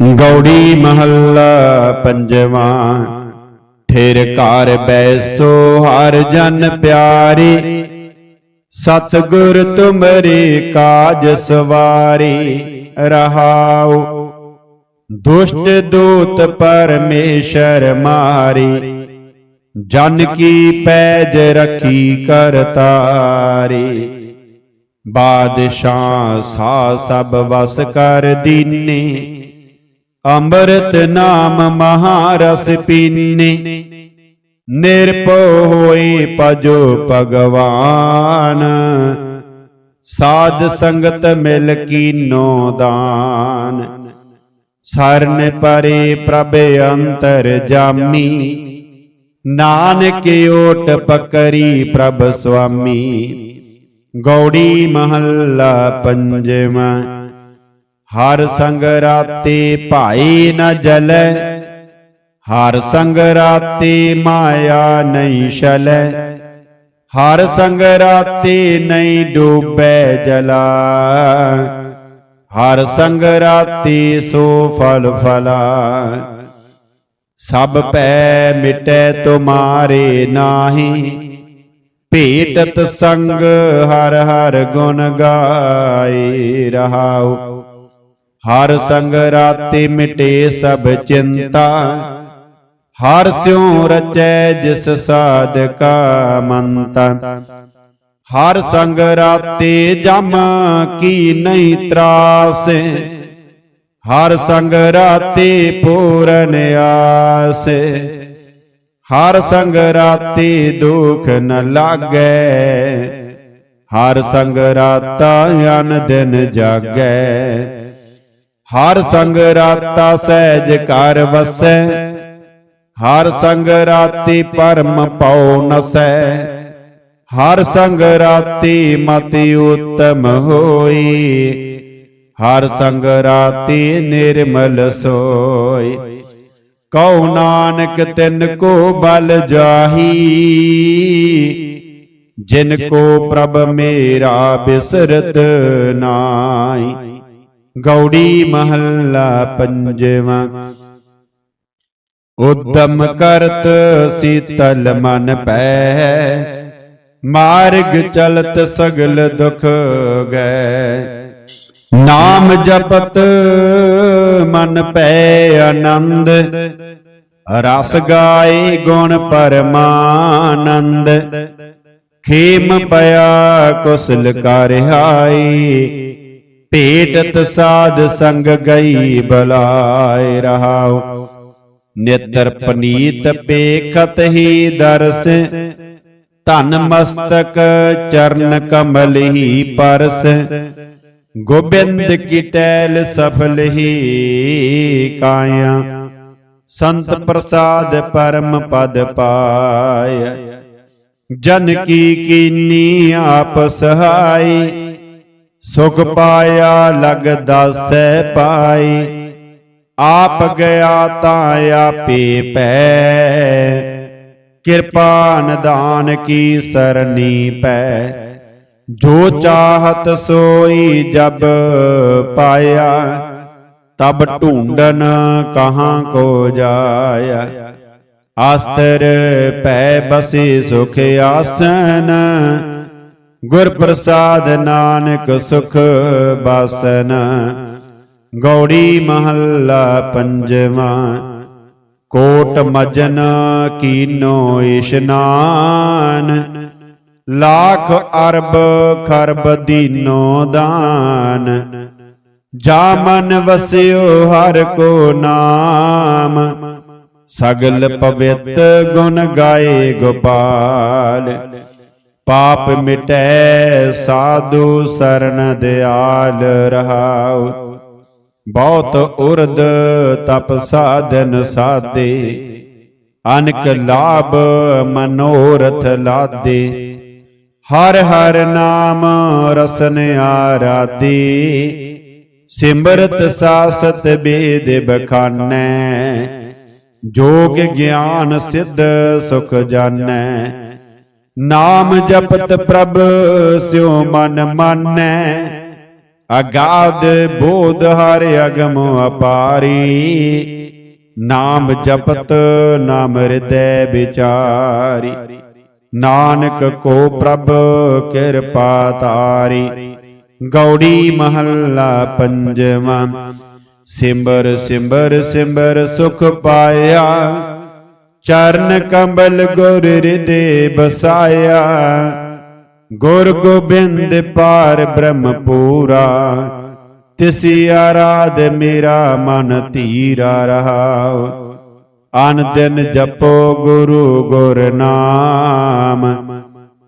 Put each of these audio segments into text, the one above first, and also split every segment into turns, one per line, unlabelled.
ਗੌੜੀ ਮਹੱਲਾ ਪੰਜਵਾਂ। ਥਿਰ ਘਰ ਬੈਸੋ ਹਰ ਜਨ ਪਿਆਰੇ। ਸਤਿਗੁਰ ਤੁਮਰੇ ਕਾਜ ਸਵਾਰੀ। ਰਹਾਓ ਦੁਸ਼ਟ ਦੂਤ ਪਰਮੇਸ਼ਰ ਮਾਰੀ। ਜਨ ਕੀ ਪੈਜ ਰਖੀ ਕਰਤਾਰੀ ਬਾਦਸ਼ਾਹ ਸਾ ਸਭ ਵਸ ਕਰ ਦੀਨੇ। ਅੰਮ੍ਰਿਤ ਨਾਮ ਮਹਾਰਸ ਪੀਨੇ। ਨਿਰਭਉ ਹੋਏ ਭਜੋ ਭਗਵਾਨ। ਸਾਧ ਸੰਗਤ ਮਿਲ ਕੀਨੋ ਦਾਨ। ਸਰਨ ਪਰੇ ਪ੍ਰਭ ਅੰਤਰ ਜਾਮੀ। ਨਾਨਕ ਓਟ ਪਕਰੀ ਪ੍ਰਭ ਸੁਆਮੀ। ਗੌੜੀ ਮਹੱਲਾ ਪੰਜਵਾਂ। ਹਰ ਸੰਗ ਰਾਤੇ ਭਾਈ ਨ ਜਲੈ, ਹਰ ਸੰਗ ਰਾਤੇ ਮਾਇਆ ਨਹੀਂ ਛਲੈ, ਹਰ ਸੰਗ ਰਾਤੇ ਨਹੀਂ ਡੂਬੈ ਜਲਾ, ਹਰ ਸੰਗ ਰਾਤੇ ਸੋ ਫਲ ਫਲਾ। ਸਭ ਪੈ ਮਿਟੈ ਤੁਮਾਰੇ ਨਾਹੀ, ਭੇਟਤ ਸੰਗ ਹਰ ਹਰ ਗੁਣ ਗਾਏ ਰਹਾਉ। ਹਰ ਸੰਗ ਰਾਤੇ ਮਿਟੇ ਸਭ ਚਿੰਤਾ। ਹਰ ਸਿਉ ਰਚੈ ਜਿਸ ਸਾਧਕਾ ਮੰਤਾ। ਹਰ ਸੰਗ ਰਾਤੇ ਜਮ ਕੀ ਨਹੀਂ ਤਰਾਸ। ਹਰ ਸੰਗ ਰਾਤੇ ਪੂਰਨ ਆਸ। ਹਰ ਸੰਗ ਰਾਤੇ ਦੁਖ ਨ ਲਾਗੈ। ਹਰ ਸੰਗ ਰਾਤਾ ਅਨ ਦਿਨ ਜਾਗੈ। ਹਰ ਸੰਗ ਰਾਤਾ ਸਹਿਜ ਕਰ ਵਸੈ, ਹਰ ਸੰਗ ਰਾਤੀ ਪਰਮ ਪਉ ਨਸੈ। ਹਰ ਸੰਗ ਰਾਤੀ ਮਤੀ ਉਤਮ ਹੋਈ, ਹਰ ਸੰਗ ਰਾਤੀ ਨਿਰਮਲ ਸੋਈ। ਕਉ ਨਾਨਕ ਤਿਨ ਕੋ ਬਲ ਜਾਹੀ, ਜਿਨ ਕੋ ਪ੍ਰਭ ਮੇਰਾ ਬਿਸਰਤ ਨਾਈ ਗੌੜੀ ਮਹੱਲਾ ਪੰਜਵਾਂ। ਉਦਮ ਕਰਤ ਸੀਤਲ ਮਨ ਪੈ। ਮਾਰਗ ਚਲਤ ਸਗਲ ਦੁਖ ਗੈ। ਨਾਮ ਜਪਤ ਮਨ ਪੈ ਆਨੰਦ। ਰਸ ਗਾਏ ਗੁਣ ਪਰਮਾਨੰਦ। ਖੇਮ ਪਿਆ ਕੁਸਲ ਕਰਿਹਾਈ ਭੇਟਤ ਸਾਧ ਸੰਗ ਗਈ ਬਲਾਏ ਰਹਾਉ। ਨਿਤਰ ਪਨੀਤ ਪੇਖਤ ਹੀ ਦਰਸ। ਧਨ ਮਸਤਕ ਚਰਨ ਕਮਲ ਹੀ ਪਰਸ। ਗੋਬਿੰਦ ਕੀ ਟੈਲ ਸਫਲ ਹੀ ਕਾਇਆ। ਸੰਤ ਪ੍ਰਸਾਦ ਪਰਮ ਪਦ ਪਾਇਆ। ਜਨ ਕੀ ਕੀਨੀ ਆਪ ਸਹਾਈ। ਸੁਖ ਪਾਇਆ ਲਗ ਦਾਸੈ ਪਾਈ। ਆਪ ਗਿਆ ਤਾਂ ਆਪੇ ਪੈ। ਕਿਰਪਾ ਨਿਦਾਨ ਕੀ ਸਰਨੀ ਪੈ। ਜੋ ਚਾਹਤ ਸੋਈ ਜਬ ਪਾਇਆ, ਤਬ ਢੂੰਡਨ ਕਹਾਂ ਕੋ ਜਾਇਆ। ਆਸਤਰ ਪੈ ਬਸੇ ਸੁਖ ਆਸਨ ਗੁਰ ਪ੍ਰਸਾਦ ਨਾਨਕ ਸੁਖ ਬਾਸਨ, ਗੌੜੀ ਮਹੱਲਾ ਪੰਜਵਾਂ, ਕੋਟ ਮਜਨ ਕੀਨੋ ਇਸ਼ਨਾਨ, ਲੱਖ ਅਰਬ ਖਰਬ ਦੀਨੋ ਦਾਨ, ਜਾ ਮਨ ਵਸਿਓ ਹਰ ਕੋ ਨਾਮ, ਸਗਲ ਪਵਿੱਤ ਗੁਣ ਗਾਏ ਗੋਪਾਲ। ਪਾਪ ਮਿਟੈ, ਸਾਧੂ ਸ਼ਰਨ ਦਿਆਲ ਰਹਾਉ। ਬਹੁਤ ਉਰਦ ਤਪ ਸਾਧਨ ਸਾਦੇ ਅਨਕ ਲਾਭ ਮਨੋਰਥ ਲਾਦੇ ਹਰ ਹਰ ਨਾਮ ਰਸਨ ਆਰਾਦੀ ਸਿਮਰਤ ਸਾਸਤ ਬੇਦ ਬਖਾਨੈ। ਜੋਗ ਗਿਆਨ ਸਿੱਧ ਸੁਖ ਜਾਣੈ। ਨਾਮ ਜਪਤ ਪ੍ਰਭ ਸਿਉ ਮਨ ਮਾਨੈ। ਅਗਾਧ ਬੋਧ ਹਰ ਅਗਮ ਅਪਾਰੀ। ਨਾਮ ਜਪਤ ਨਾਮ ਹਿਰਦੈ ਵਿਚਾਰੀ। ਨਾਨਕ ਕੋ ਪ੍ਰਭ ਕਿਰਪਾ ਤਾਰੀ। ਗੌੜੀ ਮਹੱਲਾ ਪੰਜਵਾਂ। ਸਿਮਰ ਸਿਮਰ ਸਿਮਰ ਸੁਖ ਪਾਇਆ। ਚਰਨ ਕੰਬਲ ਗੁਰ ਹਿਰਦੇ ਬਸਾਇਆ ਗੁਰ ਗੋਬਿੰਦ ਪਾਰ ਬ੍ਰਹਮ ਪੂਰਾ ਤਿਸੀ ਆਰਾਧ ਮੇਰਾ ਮਨ ਧੀਰਾ ਰਹਾ। ਅਨ ਦਿਨ ਜਪੋ ਗੁਰੂ ਗੁਰ ਨਾਮ।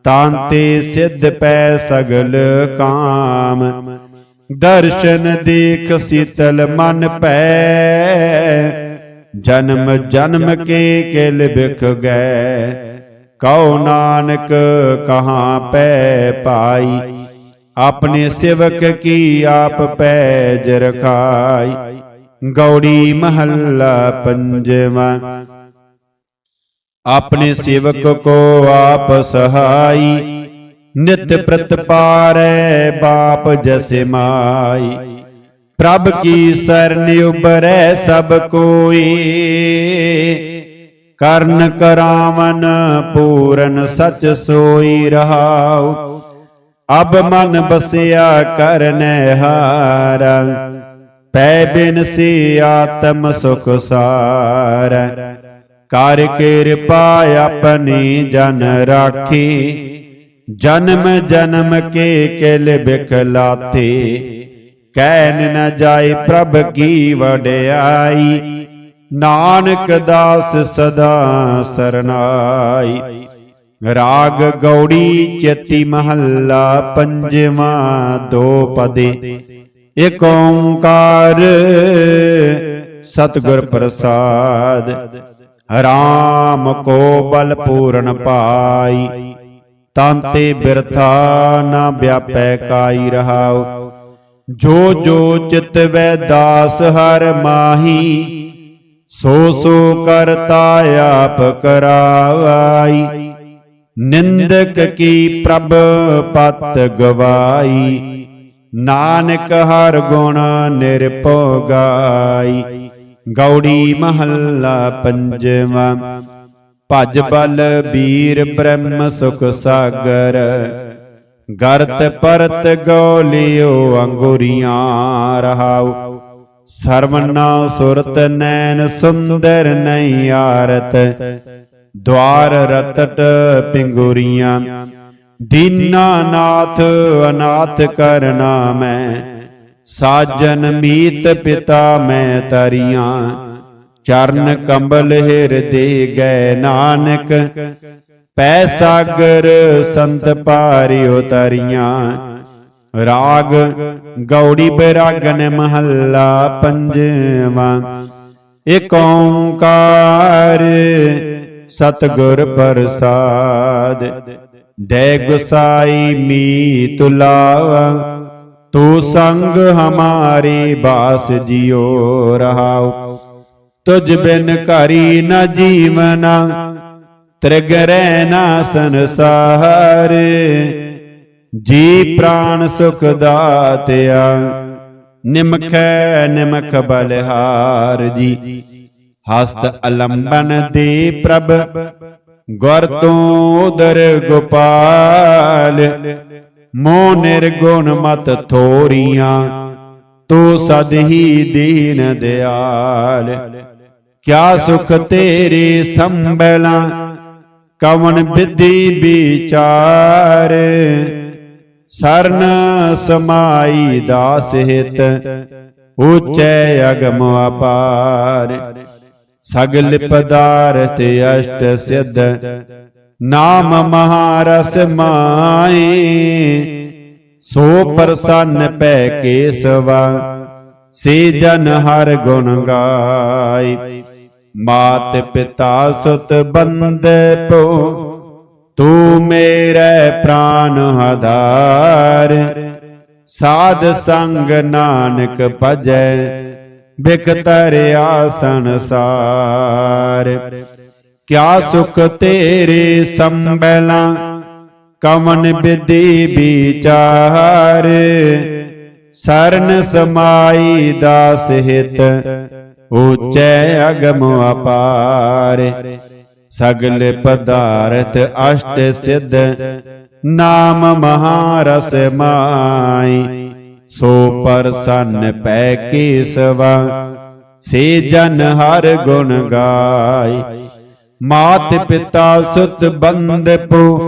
ਤਾਂ ਤੇ ਸਿੱਧ ਪੈ ਸਗਲ ਕਾਮ। ਦਰਸ਼ਨ ਦੇਖ ਸੀਤਲ ਮਨ ਪੈ। ਜਨਮ ਜਨਮ ਕੇ ਕਿਲ ਬਿਖ ਗਏ। ਕਉ ਨਾਨਕ ਕਹਾਂ ਪੈ ਪਾਈ। ਆਪਣੇ ਸੇਵਕ ਕੀ ਆਪ ਪੈਜ ਰਖਾਈ। ਗੌੜੀ ਮਹੱਲਾ ਪੰਜਵਾਂ। ਆਪਣੇ ਸੇਵਕ ਕੋ ਆਪ ਸਹਾਈ। ਨਿਤ ਪ੍ਰਤਪਾਰੈ ਬਾਪ ਜਸੇ ਮਾਈ। ਪ੍ਰਭ ਕੀ ਸਰਨ ਉਬਰੈ ਸਭ ਕੋਈ। ਕਰਨ ਕਰਾਵਨ ਪੂਰਨ ਸਚ ਸੋਈ ਰਹਾਉ। ਅਬ ਮਨ ਬਸਿਆ ਕਰਨੈ ਹਾਰ। ਪੈ ਬਿਨ ਸੀ ਆਤਮ ਸੁਖ ਸਾਰ। ਕਰ ਕਿਰਪਾ ਆਪਣੀ ਜਨ ਰਾਖੀ। ਜਨਮ ਜਨਮ ਕੇ ਕਿਲ ਬਿਖਲਾਤੇ। ਕਹਿਨ ਨ ਜਾਏ ਪ੍ਰਭ ਕੀ ਵਡਿਆਈ। ਨਾਨਕ ਦਾਸ ਸਦਾ ਸਰਨਾਈ। ਰਾਗ ਗੌੜੀ ਚੇਤੀ ਮਹੱਲਾ ਪੰਜਵਾਂ ਦੋ ਪਦੇ। ਏਕ ਓੰਕਾਰ ਸਤਿਗੁਰ ਪ੍ਰਸਾਦ। ਰਾਮ ਕੋ ਬਲ ਪੂਰਨ ਪਾਈ। ਤਾਂਤੇ ਬਿਰਥਾ ਨਾ ਵਿਆਪੈ ਕਾਈ ਰਹਾਉ। ਜੋ ਜੋ ਚਿਤ ਵੈ ਦਾਸ ਹਰ ਮਾਹੀ, ਸੋ ਸੋ ਕਰਤਾ ਆਪ ਕਰਾਵਾਈ। ਨਿੰਦਕ ਕੀ ਪ੍ਰਭ ਪਤ ਗਵਾਈ, ਨਾਨਕ ਹਰ ਗੁਣ ਨਿਰਭਉ ਗੌੜੀ ਮਹੱਲਾ ਪੰਜਵਾਂ, ਭਜ ਬਲ ਬੀਰ ਬ੍ਰਹਮ ਸੁਖ ਸਾਗਰ ਗਰਤ ਪਰਤ ਗੋਲਿਓ ਅੰਗੁਰੀਆਂ ਰਹਾਉ। ਸਰਵਨਾ ਸੁਰਤ ਨੈਣ ਸੁੰਦਰ ਨਹੀਂ ਆਰਤ। ਦਵਾਰ ਰਤਟ ਪਿੰਗੁਰੀਆਂ। ਦੀਨਾ ਨਾਥ ਅਨਾਥ ਕਰਨਾ ਮੈਂ। ਸਾਜਨ ਮੀਤ ਪਿਤਾ ਮੈਂ ਤਰੀਆਂ। ਚਰਨ ਕੰਬਲ ਹਿਰਦੇ ਗਏ ਨਾਨਕ। ਪੈ ਸਾਗਰ ਸੰਤ ਪਾਰਿਓ ਤਰੀਆਂ ਰਾਗ ਗੌੜੀ ਬਿਰਾਗਨ ਮਹੱਲਾ ਪੰਜਵਾਂ। ਏਕ ਓੰਕਾਰ ਸਤਿਗੁਰ ਪ੍ਰਸਾਦ। ਦੇ ਗੁਸਾਈ ਮੀ ਲਾਵਾ। ਤੂ ਸੰਗ ਹਮਾਰੇ ਬਾਸ ਜਿਉ ਰਹਾਉ। ਤੁਝ ਬਿਨ ਘਰੀ ਨ ਜੀਵਨਾ। ਤ੍ਰਿਗਰੈ ਨਾ ਸੰਸਾਰ ਜੀ ਪ੍ਰਾਨ ਸੁਖ ਦਾਤਿਆ। ਨਿਮਖੈ ਨਿਮਖ ਬਲਹਾਰ ਜੀ। ਹਸਤ ਅਲੰਬਨ ਦੇ ਪ੍ਰਭ, ਗੁਰ ਤੋਂ ਉਦਰ ਗੋਪਾਲ। ਮੋਹ ਨਿਰਗੁਣ ਮਤ ਥੋਰੀਆਂ, ਤੂੰ ਸਦ ਹੀ ਦੀਨ ਦਿਆਲ। ਕਿਆ ਸੁਖ ਤੇਰੇ ਸੰਭਲਾਂ ਕਵਨ ਵਿਧੀ ਵਿਚਾਰ ਸਰਨ ਸਮਾਈ ਦਾਸ ਹਿਤ ਉਚੈ ਅਗਮ ਅਪਾਰ। ਸਗਲ ਪਦਾਰਥ ਅਸ਼ਟ ਸਿਧ ਨਾਮ ਮਹਾਰਸ ਮਾਏ ਸੋ ਪ੍ਰਸੰਨ ਪੈ ਕੇਸਵਾ ਸੇ ਜਨ ਹਰ ਗੁਣ ਗਾਈ। ਮਾਤ ਪਿਤਾ ਸੁਤ ਬੰਦਪੋ ਤੂੰ ਮੇਰੇ ਪ੍ਰਾਨ ਹਦਾਰ ਸਾਧ ਸੰਗ ਨਾਨਕ ਭਜੈ ਬਿਕ ਤਰਿਆ ਸੰਸਾਰ ਕਿਆ ਸੁਖ ਤੇਰੇ ਸੰਬਲਾਂ ਕਮਨ ਵਿਧੀ ਵਿਚਾਰ। ਸਰਨ ਸਮਾਈ ਦਾਸ ਹਿਤ ਉਚੈ ਅਗਮ ਅਪਾਰ, ਸਗਲ ਪਦਾਰਥ ਅਸ਼ਟ ਸਿੱਧ, ਨਾਮ ਮਹਾਰਸ ਮਾਈ, ਸੋ ਪਰਸੰਨ ਪੈ ਕੇਸਵਾ, ਸੇ ਜਨ ਹਰ ਗੁਣ ਗਾਈ। ਮਾਤ ਪਿਤਾ ਸੁਤ ਬੰਦਪੋ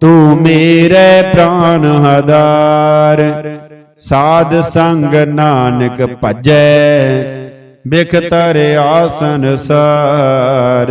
ਤੂੰ ਮੇਰੇ ਪ੍ਰਾਨ ਹਦਾਰ। ਸਾਧ ਸੰਗ ਨਾਨਕ ਭਜੈ ਬਿਖ ਆਸਨ ਸੰਸਾਰ